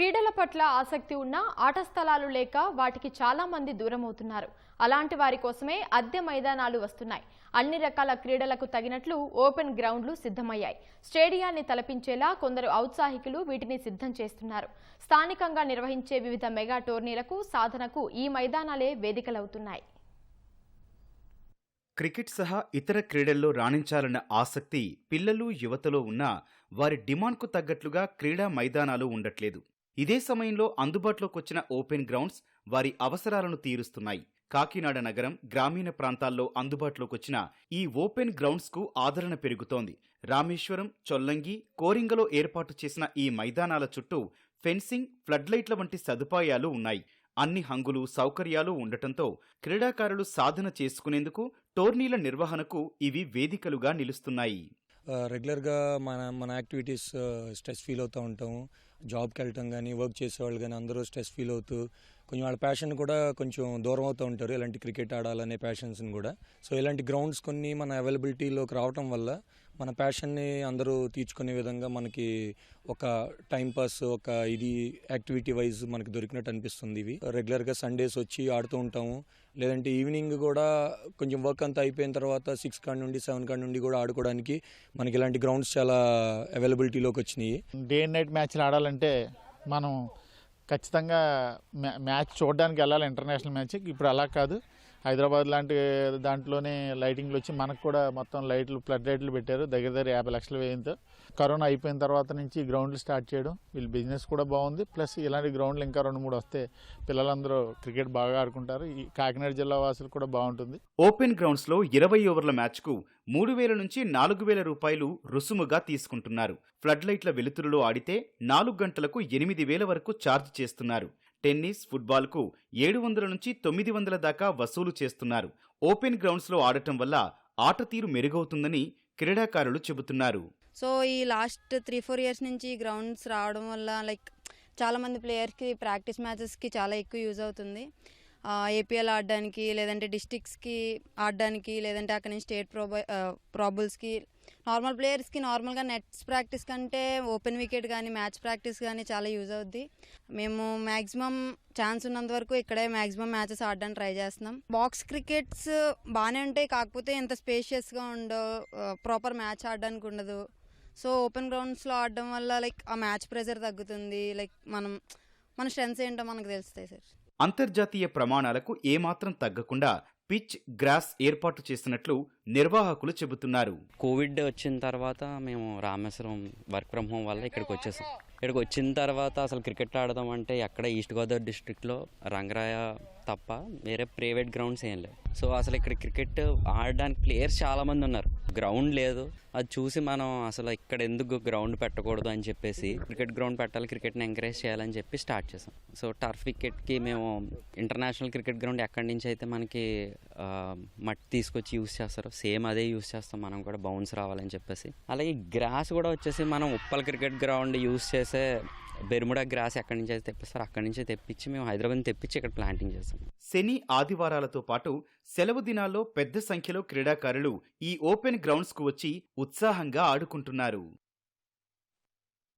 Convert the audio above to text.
క్రీడల పట్ల ఆసక్తి ఉన్నా ఆట స్థలాలు లేక వాటికి చాలా మంది దూరమవుతున్నారు. అలాంటి వారి కోసమే అద్దె మైదానాలు వస్తున్నాయి. అన్ని రకాల క్రీడలకు తగినట్లు ఓపెన్ గ్రౌండ్లు సిద్ధమయ్యాయి. స్టేడియాన్ని తలపించేలా కొందరు ఔత్సాహికులు వీటిని సిద్ధం చేస్తున్నారు. స్థానికంగా నిర్వహించే వివిధ మెగా టోర్నీలకు సాధనకు ఈ మైదానాలే వేదికలవుతున్నాయి. క్రికెట్ సహా ఇతర క్రీడల్లో రాణించాలన్న ఆసక్తి పిల్లలు యువతలో ఉన్నా వారి డిమాండ్కు తగ్గట్లుగా క్రీడా మైదానాలు ఉండట్లేదు. ఇదే సమయంలో అందుబాటులోకి వచ్చిన ఓపెన్ గ్రౌండ్స్ వారి అవసరాలను తీరుస్తున్నాయి. కాకినాడ నగరం గ్రామీణ ప్రాంతాల్లో అందుబాటులోకి వచ్చిన ఈ ఓపెన్ గ్రౌండ్స్కు ఆదరణ పెరుగుతోంది. రామేశ్వరం చొల్లంగి కోరింగలో ఏర్పాటు చేసిన ఈ మైదానాల చుట్టూ ఫెన్సింగ్ ఫ్లడ్ లైట్ల వంటి సదుపాయాలు ఉన్నాయి. అన్ని హంగులు సౌకర్యాలు ఉండటంతో క్రీడాకారులు సాధన చేసుకునేందుకు టోర్నీల నిర్వహణకు ఇవి వేదికలుగా నిలుస్తున్నాయి. రెగ్యులర్గా మన మన యాక్టివిటీస్ స్ట్రెస్ ఫీల్ అవుతూ ఉంటాము. జాబ్కి వెళ్ళటం కానీ వర్క్ చేసేవాళ్ళు కానీ అందరూ స్ట్రెస్ ఫీల్ అవుతూ కొంచెం వాళ్ళ ప్యాషన్ కూడా కొంచెం దూరం అవుతూ ఉంటారు. ఇలాంటి క్రికెట్ ఆడాలనే ప్యాషన్స్ని కూడా. సో ఇలాంటి గ్రౌండ్స్ కొన్ని మన అవైలబిలిటీలోకి రావటం వల్ల మన ప్యాషన్ని అందరూ తీర్చుకునే విధంగా మనకి ఒక టైం పాస్ ఒక ఇది యాక్టివిటీ వైజ్ మనకి దొరికినట్టు అనిపిస్తుంది ఇవి. రెగ్యులర్గా సండేస్ వచ్చి ఆడుతూ ఉంటాము. లేదంటే ఈవినింగ్ కూడా కొంచెం వర్క్ అంతా అయిపోయిన తర్వాత సిక్స్ కాడి నుండి సెవెన్ కాడి నుండి కూడా ఆడుకోవడానికి మనకి ఇలాంటి గ్రౌండ్స్ చాలా అవైలబిలిటీలోకి వచ్చినాయి. డే అండ్ నైట్ మ్యాచ్లు ఆడాలంటే మనం ఖచ్చితంగా మ్యా మ్యాచ్ చూడడానికి వెళ్ళాలి. ఇంటర్నేషనల్ మ్యాచ్ ఇప్పుడు అలా కాదు. హైదరాబాద్ లాంటి దాంట్లోనే లైటింగ్లు వచ్చి మనకు కూడా మొత్తం లైట్లు ఫ్లడ్ లైట్లు పెట్టారు. దగ్గర దగ్గర యాభై లక్షల వ్యయంతో కరోనా అయిపోయిన తర్వాత నుంచి గ్రౌండ్లు స్టార్ట్ చేయడం వీళ్ళ బిజినెస్ కూడా బాగుంది. ప్లస్ ఇలాంటి గ్రౌండ్లు ఇంకా రెండు మూడు వస్తే పిల్లలందరూ క్రికెట్ బాగా ఆడుకుంటారు. ఈ కాకినాడ జిల్లా వాసులు కూడా బాగుంటుంది. ఓపెన్ గ్రౌండ్స్లో ఇరవై ఓవర్ల మ్యాచ్కు మూడు వేల నుంచి నాలుగు వేల రూపాయలు రుసుముగా తీసుకుంటున్నారు. ఫ్లడ్ లైట్ల వెలుతురులో ఆడితే నాలుగు గంటలకు ఎనిమిది వేల వరకు ఛార్జ్ చేస్తున్నారు. టెన్నిస్ ఫుట్బాల్కు ఏడు వందల నుంచి తొమ్మిది వందల దాకా వసూలు చేస్తున్నారు. ఓపెన్ గ్రౌండ్స్లో ఆడటం వల్ల ఆట తీరు మెరుగవుతుందని క్రీడాకారులు చెబుతున్నారు. సో ఈ లాస్ట్ త్రీ ఫోర్ ఇయర్స్ నుంచి గ్రౌండ్స్ రావడం వల్ల లైక్ చాలా మంది ప్లేయర్స్కి ప్రాక్టీస్ మ్యాచెస్కి చాలా ఎక్కువ యూజ్ అవుతుంది. ఏపీఎల్ ఆడడానికి లేదంటే డిస్టిక్స్కి ఆడడానికి లేదంటే అక్కడ నుంచి స్టేట్ ప్రోబ ప్రాబుల్స్కి నార్మల్ ప్లేయర్స్కి నార్మల్గా నెట్స్ ప్రాక్టీస్ కంటే ఓపెన్ వికెట్ కానీ మ్యాచ్ ప్రాక్టీస్ కానీ చాలా యూజ్ అవుద్ది. మేము మ్యాక్సిమం ఛాన్స్ ఉన్నంత వరకు ఇక్కడే మ్యాక్సిమం మ్యాచెస్ ఆడడానికి ట్రై చేస్తున్నాం. బాక్స్ క్రికెట్స్ బాగానే ఉంటాయి కాకపోతే ఎంత స్పేషియస్గా ఉండవు ప్రాపర్ మ్యాచ్ ఆడడానికి ఉండదు. సో ఓపెన్ గ్రౌండ్స్లో ఆడడం వల్ల లైక్ ఆ మ్యాచ్ ప్రెజర్ తగ్గుతుంది. లైక్ మనం మన స్ట్రెంగ్స్ ఏంటో మనకు తెలుస్తాయి సార్. అంతర్జాతీయ ప్రమాణాలకు ఏమాత్రం తగ్గకుండా పిచ్ గ్రాస్ ఏర్పాటు చేసినట్లు నిర్వాహకులు చెబుతున్నారు. కోవిడ్ వచ్చిన తర్వాత మేము రామేశ్వరం వర్క్ ఫ్రమ్ హోమ్ వల్ల ఇక్కడికి వచ్చేసాం. ఇక్కడికి వచ్చిన తర్వాత అసలు క్రికెట్ ఆడదాం అంటే ఎక్కడ ఈస్ట్ గోదావరి డిస్ట్రిక్ట్లో రంగరాయ తప్ప వేరే ప్రైవేట్ గ్రౌండ్స్ ఏం లేవు. సో అసలు ఇక్కడ క్రికెట్ ఆడడానికి ప్లేయర్స్ చాలా మంది ఉన్నారు. గ్రౌండ్ లేదు. అది చూసి మనం అసలు ఇక్కడ ఎందుకు గ్రౌండ్ పెట్టకూడదు అని చెప్పేసి క్రికెట్ గ్రౌండ్ పెట్టాలి క్రికెట్ని ఎంకరేజ్ చేయాలని చెప్పి స్టార్ట్ చేసాం. సో టర్ఫ్ వికెట్కి మేము ఇంటర్నేషనల్ క్రికెట్ గ్రౌండ్ ఎక్కడి నుంచి అయితే మనకి మట్టి తీసుకొచ్చి యూస్ చేస్తారో సేమ్ అదే యూస్ చేస్తాం. మనం కూడా బౌన్స్ రావాలని చెప్పేసి. అలాగే గ్రాస్ కూడా వచ్చేసి మనం ఉప్పల్ క్రికెట్ గ్రౌండ్ యూస్ చేసే బెర్ముడా గ్రాస్ ఎక్కడి నుంచి అయితే తెప్పిస్తారు అక్కడి నుంచి తెప్పించి మేము హైదరాబాద్ తెప్పించి ఇక్కడ ప్లాంటింగ్ చేస్తాం. శని ఆదివారాలతో పాటు సెలవు దినాల్లో పెద్ద సంఖ్యలో క్రీడాకారులు ఈ ఓపెన్ గ్రౌండ్స్కు వచ్చి ఉత్సాహంగా ఆడుకుంటున్నారు.